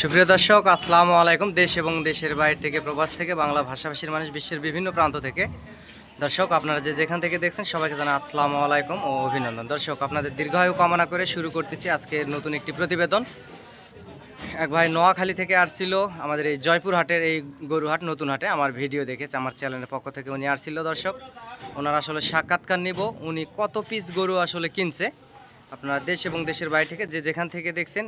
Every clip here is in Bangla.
সুপ্রিয় দর্শক, আসসালামু আলাইকুম। দেশ এবং দেশের বাইরে থেকে, প্রবাস থেকে, বাংলা ভাষাভাষীর মানুষ, বিশ্বের বিভিন্ন প্রান্ত থেকে। দর্শক, আপনারা যে যেখান থেকে দেখছেন, সবাইকে জানাই আসসালামু আলাইকুম ও অভিনন্দন। দর্শক, আপনাদের দীর্ঘায়ু কামনা করে শুরু করতেছি আজকের নতুন একটি প্রতিবেদন। এক ভাই নোয়াখালী থেকে আসছিল, আমাদের এই জয়পুর হাটের এই গরুহাট, নতুন হাটে। আমার ভিডিও দেখেছে, আমার চ্যানেলের পক্ষ থেকে উনি আসছিল, দর্শক। ওনার আসলে সাক্ষাৎকার নিব, উনি কত পিস গরু আসলে কিনছে। আপনারা দেশ এবং দেশের বাইরে থেকে যে যেখান থেকে দেখছেন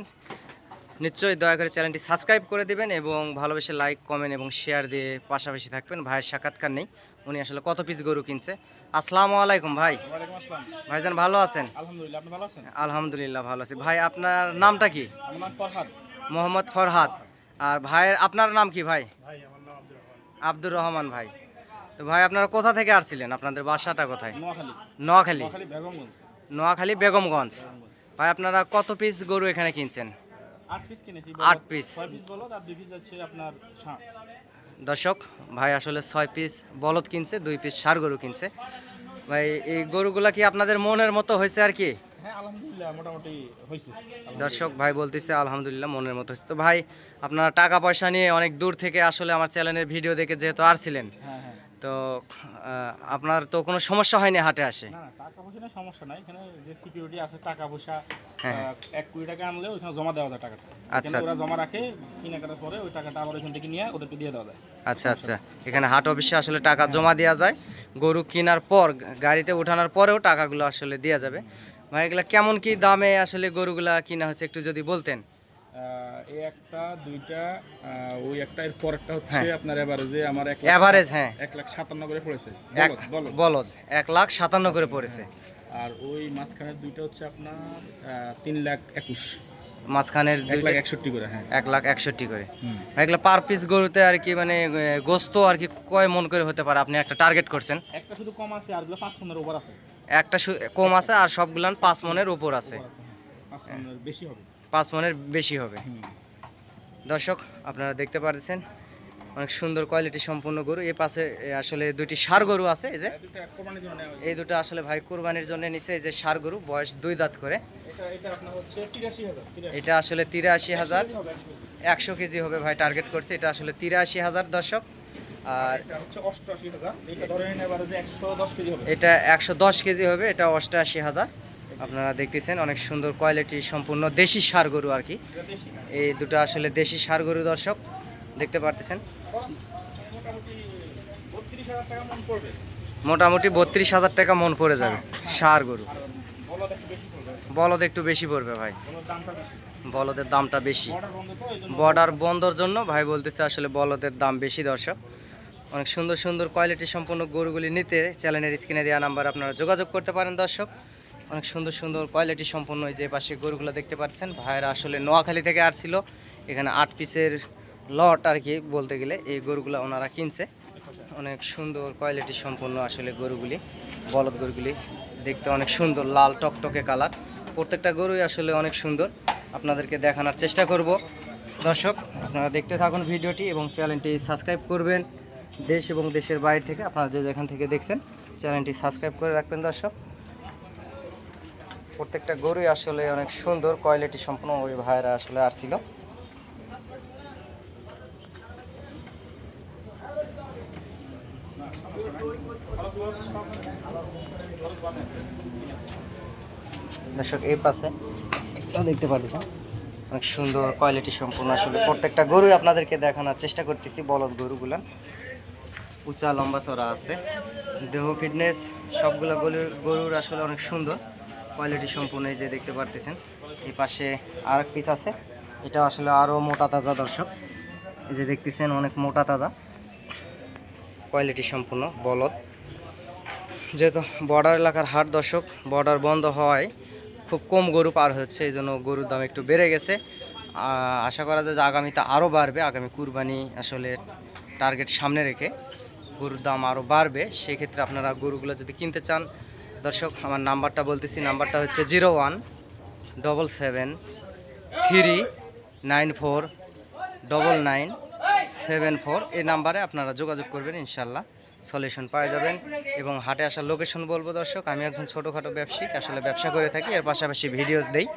নিশ্চয়ই দয়া করে চ্যানেলটি সাবস্ক্রাইব করে দেবেন এবং ভালোবেসে লাইক কমেন্ট এবং শেয়ার দিয়ে পাশাপাশি থাকবেন। ভাইয়ের সাক্ষাৎকার নেই উনি আসলে কত পিস গরু কিনছে। আসসালামু আলাইকুম ভাই। ভাইজান ভালো আছেন? আলহামদুলিল্লাহ ভালো আছি। ভাই আপনার নামটা কি? মোহাম্মদ ফরহাদ। আর ভাইয়ের আপনার নাম কি ভাই? আব্দুর রহমান। ভাই। তো ভাই আপনারা কোথা থেকে আসছিলেন? আপনাদের বাসাটা কোথায়? নোয়াখালী। নোয়াখালী। নোয়াখালী বেগমগঞ্জ। নোয়াখালী বেগমগঞ্জ। ভাই আপনারা কত পিস গরু এখানে কিনছেন? আট পিস দর্শক ভাই আসলে ছয় পিস বলদ কিনছে দুই পিস সার গরু কিনছে। ভাই এই গরুগুলা কি আপনাদের মনের মতো হয়েছে আর কি? হ্যাঁ মোটামুটি দর্শক ভাই বলতেছে আলহামদুলিল্লাহ মনের মতো হয়েছে। তো ভাই আপনারা টাকা পয়সা নিয়ে অনেক দূর থেকে আসলে আমার চ্যানেলের ভিডিও দেখে যেহেতু আসছিলেন হ্যাঁ হ্যাঁ। তো আপনার তো কোনো সমস্যা হয়নি হাটে আসে? না টাকা পয়সা নিয়ে সমস্যা নাই। এখানে যে সিকিউরিটি আছে টাকা পয়সা হ্যাঁ। এক কোটি টাকা আনলে ওইখানে জমা দেওয়া যায় টাকাটা। আচ্ছা, ওরা জমা রাখে কেনাকাটার পরে ওই টাকাটা আবার ওইখান থেকে নিয়ে ওদেরকে দিয়ে দেওয়া যায়। আচ্ছা আচ্ছা। এখানে হাট অফিসে আসলে টাকা জমা দেওয়া যায়। গরু কেনার পর গাড়িতে ওঠানোর পরেও টাকাগুলো আসলে দেওয়া যাবে। ভাই এগুলা কেমন কি দামে আসলে গরুগুলা কিনা হচ্ছে একটু যদি বলতেন। এই একটা দুইটা ওই একটা এর পরেরটা হচ্ছে হ্যাঁ। আপনার এভারেজে আমার এক অ্যাভারেজ হ্যাঁ। এক লাখ সাতান্ন করে পড়েছে। এক বলদ, লাখ সাতান্ন করে পড়েছে। আর ওই মাঝখানের দুইটা হচ্ছে আপনার তিন লাখ একুশ। মাঝখানের এক লাখ একষট্টি করে হ্যাঁ। এক লাখ একষট্টি করে। ভাই পার পিস গরুতে আর কি মানে গোস্ত আর কি কয় মন করে হতে পারে? আপনি একটা টার্গেট করছেন। একটা শুধু কম আছে আর পাঁচ মনের ওভার আছে। একটা কম আছে আর সবগুলান পাঁচ মনের উপর আছে। উপর হ্যাঁ। বেশি হবে। পাঁচ মনের বেশি হবে। দর্শক আপনারা দেখতে পারছেন অনেক সুন্দর কোয়ালিটি সম্পূর্ণ গরু। এই পাশে আসলে দুটি সার গরু আছে এই যে। এই দুইটা হয়েছে। এই দুটো আসলে ভাই কুরবানির জন্য নিচে এই যে সার গরু বয়স দুই দাঁত করে। এটা আসলে তিরাশি হাজার একশো কেজি। হবে ভাই টার্গেট করছে এটা আসলে তিরাশি হাজার দর্শক। আর এটা একশো দশ কেজি হবে। এটা একশো দশ কেজি হবে এটা অষ্টআশি হাজার। আপনারা দেখতেছেন অনেক সুন্দর কোয়ালিটি সম্পূর্ণ দেশি সার গরু আর কি। এই দুটো আসলে দেশি সার গরু দর্শক দেখতে পারতেছেন। মোটামুটি বত্রিশ হাজার টাকা মন পড়ে যাবে সার গরু। বলদ একটু বেশি পড়বে ভাই। বলদের দামটা বেশি। বর্ডার বন্ধর জন্য ভাই বলতেছে আসলে বলদের দাম বেশি দর্শক। অনেক সুন্দর সুন্দর কোয়ালিটি সম্পন্ন গরুগুলি নিতে চ্যানেলের স্ক্রিনে দেওয়া নাম্বার আপনারা যোগাযোগ করতে পারেন দর্শক। অনেক সুন্দর সুন্দর কোয়ালিটি সম্পন্ন যে পাশে গরুগুলো দেখতে পাচ্ছেন। ভাইয়েরা আসলে নোয়াখালী থেকে আসছিল। এখানে আট পিসের লট আর কি বলতে গেলে এই গরুগুলো ওনারা কিনছে। অনেক সুন্দর কোয়ালিটি সম্পন্ন আসলে গরুগুলি, বলদ গরুগুলি দেখতে অনেক সুন্দর, লাল টকটকে কালার প্রত্যেকটা গরুই আসলে অনেক সুন্দর। আপনাদেরকে দেখানোর চেষ্টা করব। দর্শক, আপনারা দেখতে থাকুন ভিডিওটি এবং চ্যানেলটি সাবস্ক্রাইব করবেন। দেশ এবং দেশের বাইরে থেকে আপনারা যে যেখান থেকে দেখছেন, চ্যানেলটি সাবস্ক্রাইব করে রাখবেন দর্শক। প্রত্যেকটা গরুই আসলে অনেক সুন্দর কোয়ালিটি সম্পন্ন ওই ভাইরা আসলে আসছিল। দর্শক, এই পাশে দেখতে পাচ্ছেন অনেক সুন্দর কোয়ালিটি সম্পূর্ণ আসলে প্রত্যেকটা গরুই আপনাদেরকে দেখানোর চেষ্টা করতেছি বলদ গরুগুলান উঁচা লম্বা চড়া আছে। দেহ ফিটনেস সবগুলো গরুর গরুর আসলে অনেক সুন্দর। কোয়ালিটি সম্পূর্ণ এই যে দেখতে পারতেছেন, এই পাশে আর এক পিস আছে। এটা আসলে আরও মোটা তাজা দর্শক। এই যে দেখতেছেন, অনেক মোটা তাজা। কোয়ালিটি সম্পূর্ণ বলদ। যেহেতু বর্ডার এলাকার হাট দর্শক বর্ডার বন্ধ হওয়ায় খুব কম গরু পার হচ্ছে এই জন্য গরুর দাম একটু বেড়ে গেছে। আশা করা যায় যে আগামীতে আরও বাড়বে, আগামী কুরবানি আসলে টার্গেট সামনে রেখে গরুর দাম আরও বাড়বে। সেক্ষেত্রে আপনারা গরুগুলো যদি কিনতে চান দর্শক, আমার নাম্বারটা বলতেছি, নাম্বারটা হচ্ছে zero one double seven three nine four double nine seven four. এই নাম্বারে আপনারা যোগাযোগ করবেন, ইনশাল্লাহ সলিউশন পাওয়া যাবেন। এবং হাটে আসার লোকেশন বলব দর্শক, আমি একজন ছোটোখাটো ব্যবসায়িক, আসলে ব্যবসা করে থাকি, এর পাশাপাশি ভিডিওস দেই।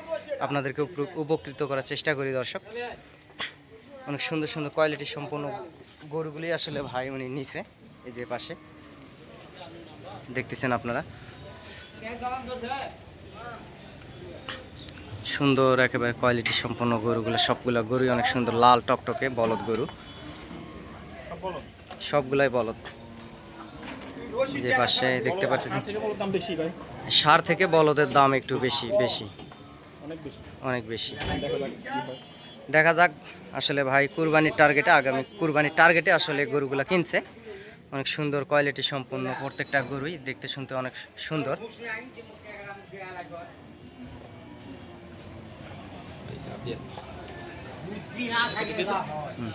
আপনাদেরকে উপ- উপকৃত করার চেষ্টা করি দর্শক। অনেক সুন্দর সুন্দর কোয়ালিটি সম্পূর্ণ গরুগুলি আসলে ভাই উনি নিছে, এই যে পাশে। দেখতেছেন আপনারা। সুন্দর একেবারে কোয়ালিটি সম্পন্ন গরুগুলো, সবগুলো গরুই অনেক সুন্দর, লাল টকটকে বলদ গরু। সবগুলাই বলদ। যে পাশে দেখতে ভাই সার থেকে বলদের দাম একটু বেশি বেশি। অনেক বেশি। দেখা যাক, আসলে ভাই কুরবানির টার্গেটে আগামী কুরবানির টার্গেটে আসলে গরুগুলো কিনছে। অনেক সুন্দর কোয়ালিটি সম্পূর্ণ প্রত্যেকটা গরুই দেখতে শুনতে অনেক সুন্দর হুম।